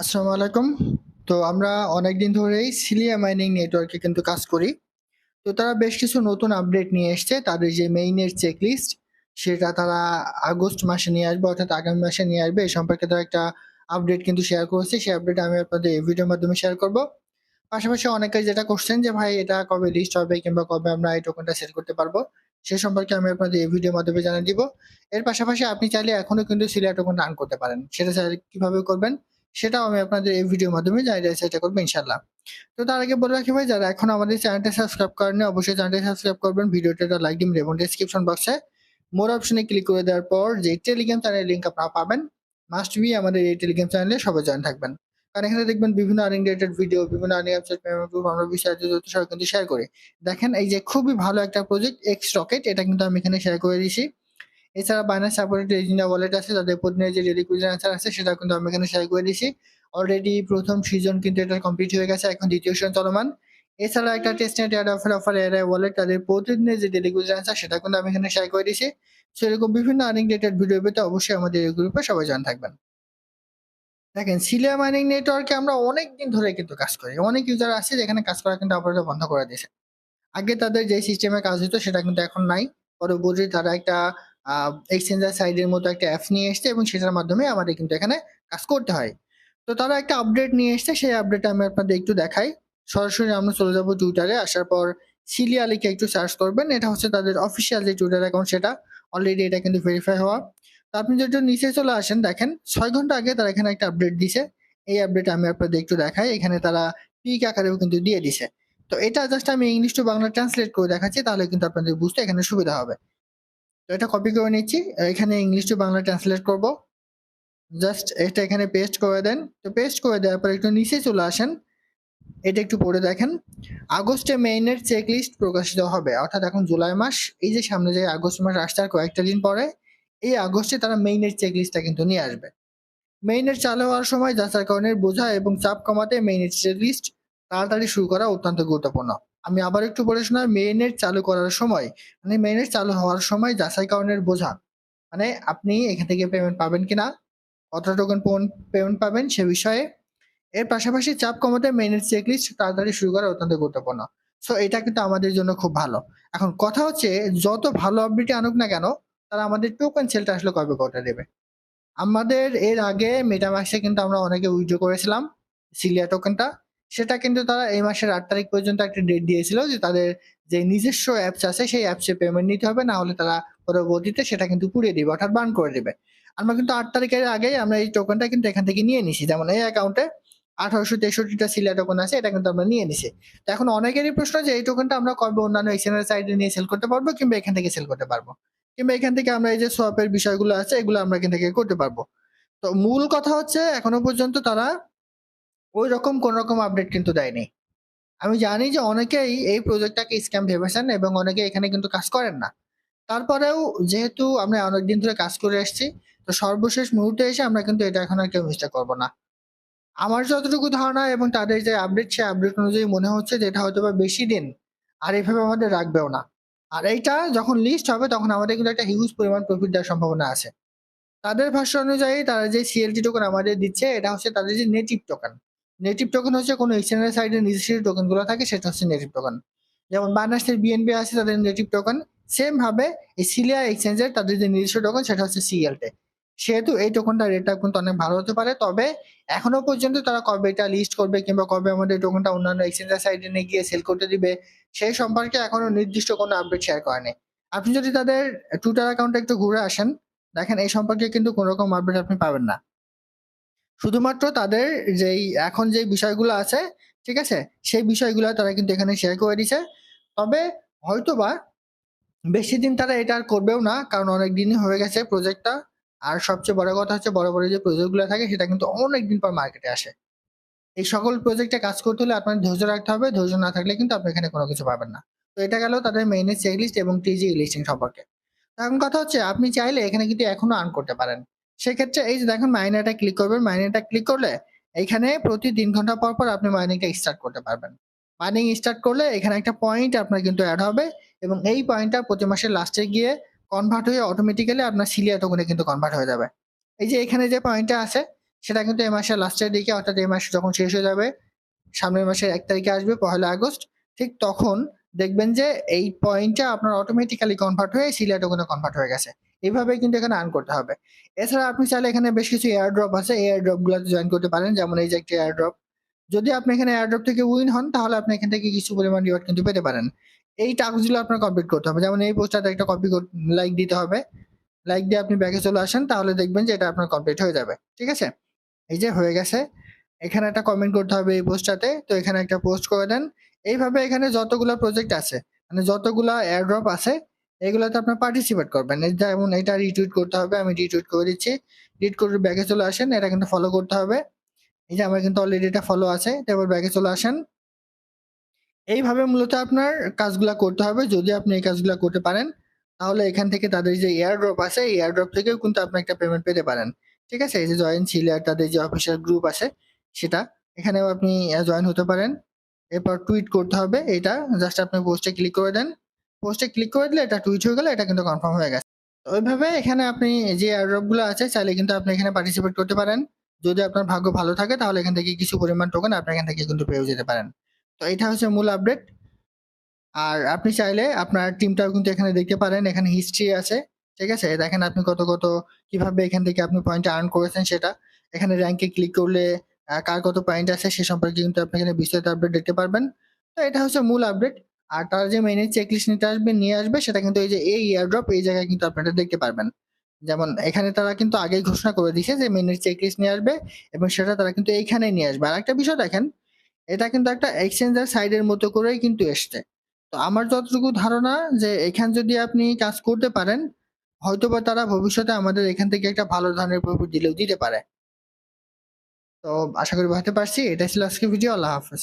আসসালামু আলাইকুম। তো আমরা অনেকদিন ধরেই সিলিয়া মাইনিং নেটওয়ার্কে কিন্তু কাজ করি। তো তারা বেশ কিছু নতুন আপডেট নিয়ে এসছে। তাদের যে মেইনের চেকলিস্ট সেটা তারা আগস্ট মাসে নিয়ে আসবে, অর্থাৎ আগামী মাসে নিয়ে আসবে। এই সম্পর্কে তারা একটা আপডেট কিন্তু শেয়ার করেছে। সেই আপডেট আমি আপনাদের এই ভিডিওর মাধ্যমে শেয়ার করব। পাশাপাশি অনেকে যেটা করছেন যে, ভাই, এটা কবে লিস্ট হবে কিংবা কবে আমরা এই টোকেনটা সেল করতে পারব? সে সম্পর্কে আমি আপনাদের এই ভিডিওর মাধ্যমে জানিয়ে দিব। এর পাশাপাশি আপনি চাইলে এখনও কিন্তু সিলিয়া টোকেন আর্ন করতে পারেন। সেটা চাইলে কীভাবে করবেন? সেটাও আমি আপনাদের এই ভিডিওর মাধ্যমে জানিয়ে চেষ্টা করব ইনশাল্লাহ তো তার আগে বলে রাখি ভাই যারা এখন আমাদের চ্যানেলটা সাবস্ক্রাইব করেননি অবশ্যই চ্যানেলটা সাবস্ক্রাইব করবেন। ভিডিওটা লাইক দিবেন এবং ডেসক্রিপশন বক্সে মোর অপশনে ক্লিক করে দেওয়ার পর যে টেলিগ্রাম চ্যানেলের লিঙ্ক আপনারা পাবেন মাস্ট বি আমাদের এই টেলিগ্রাম চ্যানেলে সবাই জয়েন থাকবেন। কারণ এখানে দেখবেন বিভিন্ন আর্নিং রিলেটেড ভিডিও, বিভিন্ন আর্নিং ওয়েবসাইট, আমরা বিস্তারিত সহ কিন্তু শেয়ার করি। দেখেন এই যে খুবই ভালো একটা প্রজেক্ট এক্স রকেট এটা কিন্তু আমি এখানে শেয়ার করে দিয়েছি। এছাড়া বাইন্যান্স সাপোর্টেড রেজিনা ওয়ালেট আছে, তাদের প্রতিদিনের যে ডেইলি কুইজ অ্যান্সার আছে, সেটা কিন্তু আমি এখানে শেয়ার করে দিছি অলরেডি প্রথম সিজন কিন্তু এটা কমপ্লিট হয়ে গেছে, এখন দ্বিতীয় সিজন চলমান। এছাড়া একটা testnet air offer offer air wallet তাদের প্রতিদিনের যে ডেইলি কুইজ অ্যান্সার সেটা কিন্তু আমি এখানে শেয়ার করে দিছি সো এরকম বিভিন্ন আর্নিং রিলেটেড ভিডিও পেতে অবশ্যই আমাদের এই গ্রুপে সবাই জয়েন থাকবেন। দেখেন সিলিয়া মাইনিং নেটওয়ার্কে আমরা অনেক দিন ধরে কিন্তু কাজ করি। অনেক ইউজার আছে যেখানে কাজ করা কিন্তু আপাতত বন্ধ করে দিয়েছে। আগে তাদের যে সিস্টেমে কাজ হতো, সেটা কিন্তু এখন নাই। পরবর্তী তারা একটা এক্সচেঞ্জার সাইডের মতো একটা অ্যাপস নিয়ে এসছে এবং সেটার মাধ্যমে আমাদের কিন্তু এখানে কাজ করতে হয়। তো তারা একটা আপডেট নিয়ে এসছে, সেই আপডেটটা আমি আপনাদের একটু দেখাই। সরাসরি আমরা চলে যাব টুইটারে আসার পর সিলিয়া লিখে একটু সার্চ করবেন। এটা হচ্ছে তাদের অফিসিয়াল যে টুইটার অ্যাকাউন্ট সেটা। অলরেডি এটা কিন্তু ভেরিফাই হওয়া। তো আপনি যদি নিচে চলে আসেন, দেখেন ছয় ঘণ্টা আগে তারা এখানে একটা আপডেট দিছে। এই আপডেট আমি আপনাদের একটু দেখাই। এখানে তারা পিক আকারেও কিন্তু দিয়ে দিছে। তো এটা জাস্ট আমি ইংলিশ টু বাংলা ট্রান্সলেট করে দেখাচ্ছি, তাহলে কিন্তু আপনাদের বুঝতে এখানে সুবিধা হবে। তো এটা কপি করে নিচ্ছি। এখানে ইংলিশ টু বাংলা ট্রান্সলেট করব। জাস্ট এটা এখানে পেস্ট করে দেন। তো পেস্ট করে দেওয়ার পর একটু নিচে চলে আসেন। এটা একটু পড়ে দেখেন। আগস্টে মেইনের চেকলিস্ট প্রকাশিত হবে। অর্থাৎ এখন জুলাই মাস। এই যে সামনে যে আগস্ট মাস আসছে আর কয়েকটা দিন পরে, এই আগস্টে তারা মেইনের চেকলিস্টটা কিন্তু নিয়ে আসবে। মেইনের চালু হওয়ার সময় যাচাইকরণের বোঝা এবং চাপ কমাতে মেইনের চেকলিস্ট তাড়াতাড়ি শুরু করা অত্যন্ত গুরুত্বপূর্ণ। আমি আবার একটু পড়ে শোনাই মেইনের চালু করার সময় মানে মেইনের চালু হওয়ার সময় যাচাইকরণের বোঝা। মানে আপনি এখান থেকে পেমেন্ট পাবেন কিনা, কত টোকেন পেমেন্ট পাবেন সে বিষয়ে। এর পাশাপাশি চাপ কমাতে মেইনের চেকলিস্ট তাড়াতাড়ি শুরু করা অত্যন্ত গুরুত্বপূর্ণ। সো এটা কিন্তু আমাদের জন্য খুব ভালো। এখন কথা হচ্ছে যত ভালো আপডেটই আনুক না কেন তারা আমাদের টোকেন সেলটা আসলে কবে করে দেবে? আমাদের এর আগে মেটামাক্সে কিন্তু আমরা অনেকে উইথড্র করেছিলাম সিলিয়া টোকেনটা। সেটা কিন্তু তারা এই মাসের আট তারিখ পর্যন্ত একটা ডেট দিয়েছিল যে তাদের যে নিজস্ব অ্যাপস আছে, সেই অ্যাপসে পেমেন্ট নিতে হবে, না হলে তারা পরবর্তীতে সেটা কিন্তু পুড়িয়ে দিবে, অর্থাৎ বার্ন করে দিবে। আমরা কিন্তু আট তারিখের আগেই আমরা এই টোকনটা কিন্তু এখান থেকে নিয়ে নিছি। যেমন এই অ্যাকাউন্টে আঠারোশো তেষট্টিটা সিলিয়া টোকন আছে, এটা কিন্তু আমরা নিয়ে নিছি। তো এখন অনেকেরই প্রশ্ন যে এই টোকেনটা আমরা কবে অন্যান্য এক্সচেঞ্জের সাইডে নিয়ে সেল করতে পারব, কিংবা এখান থেকে সেল করতে পারব? কিংবা এখান থেকে আমরা এই যে সোয়াপ এর বিষয়গুলো আছে, এগুলো আমরা এখান থেকে করতে পারব। তো মূল কথা হচ্ছে, এখনও পর্যন্ত তারা ঐরকম কোন রকম আপডেট কিন্তু দেয়নি। আমি জানি যে অনেকেই এই প্রজেক্টটাকে স্ক্যাম ভেবেছেন এবং অনেকে এখানে কিন্তু কাজ করেন না। তারপরেও যেহেতু আমরা অনেকদিন ধরে কাজ করে আসছি তো সর্বশেষ মুহূর্তে এসে আমরা কিন্তু এটা এখন আর কেউ মিস্টেক করব না। আমার যতটুকু ধারণা এবং তাদের যে আপডেট সেই আপডেট অনুযায়ী মনে হচ্ছে যে এটা হয়তো বা বেশি দিন আর এভাবে আমাদের রাখবেও না। আর এইটা যখন লিস্ট হবে, তখন আমাদের কিন্তু একটা হিউজ পরিমাণ প্রফিট দেওয়ার সম্ভাবনা আছে। তাদের ভাষ্য অনুযায়ী তারা যে সিএলটি টোকেন আমাদের দিচ্ছে, এটা হচ্ছে তাদের যে নেটিভ টোকেন। নেটিভ টোকেন হচ্ছে কোনো এক্সচেঞ্জের সাইডে নিজস্ব টোকেনগুলো থাকে, সেটা হচ্ছে নেটিভ টোকেন। যেমন বাইন্যান্সের বিএনবি আছে, তাদের নেটিভ টোকেন। সেম ভাবে এই সিলিয়া এক্সচেঞ্জের তাদের যে নিজস্ব টোকেন সেটা হচ্ছে সিএলটে। সেহেতু এই টোকেনটার রেটটা কিন্তু অনেক ভালো হতে পারে। তবে এখনও পর্যন্ত তারা কবে এটা লিস্ট করবে কিংবা কবে আমাদের টোকেনটা অন্যান্য এক্সচেঞ্জের সাইডে নিয়ে গিয়ে সেল করতে দিবে, সেই সম্পর্কে এখনও নির্দিষ্ট কোনো আপডেট শেয়ার করেনি। আপনি যদি তাদের টুইটার অ্যাকাউন্টে একটু ঘুরে আসেন, দেখেন এই সম্পর্কে কিন্তু কোন রকম আপডেট আপনি পাবেন না। শুধুমাত্র তাদের যেই এখন যে বিষয়গুলো আছে, ঠিক আছে? সেই বিষয়গুলো তারা কিন্তু এখানে শেয়ার করে দিছে। তবে হয়তোবা বেশি দিন তারা এটা আর করবেও না। কারণ অনেক দিনই হয়ে গেছে প্রজেক্টটা। আর সবচেয়ে বড় কথা হচ্ছে বড়, বড় যে প্রজেক্টগুলো থাকে সেটা কিন্তু অনেকদিন পর মার্কেটে আসে। এই সকল প্রজেক্টে কাজ করতে হলে আপনার ধৈর্য রাখতে হবে। ধৈর্য না থাকলে কিন্তু আপনি এখানে কোনো কিছু পাবেন না। তো এটা গেল তাদের মেইনের চেকলিস্ট এবং টিজি লিস্টিং সম্পর্কে। এখন কথা হচ্ছে আপনি চাইলে এখানে কিন্তু এখনও আর্ন করতে পারেন। সেক্ষেত্রে এই যে দেখেন মাইনেটা ক্লিক করবেন। মাইনেটা ক্লিক করলে এইখানে প্রতি ৩ ঘণ্টা পর, পর আপনি মাইনিংটা স্টার্ট করতে পারবেন। মাইনিং স্টার্ট করলে এখানে একটা পয়েন্ট আপনার কিন্তু অ্যাড হবে এবং এই পয়েন্টটা প্রতি মাসের লাস্টে গিয়ে কনভার্ট হয়ে অটোমেটিক্যালি আপনার সিলিয়া টোকেনে কিন্তু কনভার্ট হয়ে যাবে। এই যে এখানে যে পয়েন্টটা আছে সেটা কিন্তু এই মাসের লাস্টের দিকে অর্থাৎ এই মাস যখন শেষ হয়ে যাবে সামনের মাসের এক তারিখে আসবে পহেলা আগস্ট ঠিক তখন দেখবেন যে এই পয়েন্টটা আপনার অটোমেটিক্যালি কনভার্ট হয়ে সিলিয়া টোকেনে কনভার্ট হয়ে গেছে এইভাবে কিন্তু এখানে আর্ন করতে হবে। এছাড়া আপনি চাইলে এখানে বেশ কিছু এয়ার ড্রপ আছে এয়ার ড্রপ গুলোতে জয়েন করতে পারেন, যেমন এই যে একটা এয়ার ড্রপ যদি আপনি এখানে এয়ার ড্রপ থেকে উইন হন, তাহলে আপনি এখান থেকে কিছু পরিমাণ রিওয়ার্ড কিন্তু পেতে পারেন। এই টাস্কগুলো আপনার কমপ্লিট করতে হবে। যেমন এই পোস্টারটা একটা কপি লাইক দিতে হবে। লাইক দিয়ে আপনি ব্যাকে চলে আসেন, তাহলে দেখবেন যে এটা আপনার কমপ্লিট হয়ে যাবে। ঠিক আছে? এই যে হয়ে গেছে। এখানে একটা কমেন্ট করতে হবে এই পোস্টটাতে তো এখানে একটা পোস্ট করে দেন। এইভাবে এখানে যতগুলো প্রজেক্ট আছে মানে যতগুলো এয়ারড্রপ আছে এগুলোতে আপনার পার্টিসিপেট করবেন। যেমন এটা রিটুইট করতে হবে, আমি রিটুইট করে দিচ্ছি। রিট করে ব্যাগে চলে আসেন, এটা কিন্তু ফলো করতে হবে। এই যে আমার কিন্তু অলরেডি এটা ফলো আছে তারপর ব্যাগে চলে আসেন। এইভাবে মূলত আপনার কাজগুলা করতে হবে। যদি আপনি এই কাজগুলা করতে পারেন, তাহলে এখান থেকে তাদের যে এয়ারড্রপ আছে, এই এয়ারড্রপ থেকেও কিন্তু আপনি একটা পেমেন্ট পেতে পারেন। ঠিক আছে? এই যে জয়েন সিলিয়ার তাদের যে অফিসিয়াল গ্রুপ আছে, সেটা। এখানেও আপনি জয়েন হতে পারেন। এরপর টুইট করতে হবে, এটা জাস্ট আপনি পোস্টে ক্লিক করে দেন। পোস্টে ক্লিক করে দিলে এটা টুইট হয়ে গেলে এটা কিন্তু কনফার্ম হয়ে গেছে। ওইভাবে এখানে আপনি যে এয়ারড্রপগুলো আছে, চাইলে কিন্তু আপনি এখানে পার্টিসিপেট করতে পারেন। যদি আপনার ভাগ্য ভালো থাকে, তাহলে এখান থেকে কিছু পরিমাণ টোকেন আপনি এখান থেকে কিন্তু পেয়েও যেতে পারেন। তো এটা হচ্ছে মূল আপডেট আর আপনি চাইলে আপনার টিমটাও কিন্তু এখানে দেখতে পারেন, এখানে হিস্ট্রি আছে, ঠিক আছে? দেখেন আপনি কত কত, কীভাবে এখান থেকে আপনি পয়েন্ট আর্ন করেছেন সেটা। এখানে র্যাঙ্কে ক্লিক করলে কার কত পয়েন্ট আছে সে সম্পর্কে কিন্তু আপনি এখানে বিস্তারিত আপডেট দেখতে পারবেন। তো এটা হচ্ছে মূল আপডেট আর তারা যে মেইনের চেকলিস্ট নিতে আসবে, নিয়ে আসবে, সেটা কিন্তু এই যে এই ইয়ারড্রপ এই জায়গায় কিন্তু আপনারা দেখতে পারবেন। যেমন এখানে তারা কিন্তু আগেই ঘোষণা করে দিয়েছে যে মেইনের চেকলিস্ট নিয়ে আসবে এবং সেটা তারা কিন্তু এইখানে নিয়ে আসবে। আর একটা বিষয় দেখেন, এটা কিন্তু একটা এক্সচেঞ্জার সাইডের মতো করেই কিন্তু এসছে। তো আমার যতটুকু ধারণা যে এখান যদি আপনি কাজ করতে পারেন হয়তো বা তারা ভবিষ্যতে আমাদের এখান থেকে একটা ভালো ধরনের প্রফিট দিলেও দিতে পারে। তো আশা করি বুঝতে পারছি। এটাই ছিল আজকে ভিডিও আল্লাহ হাফেজ।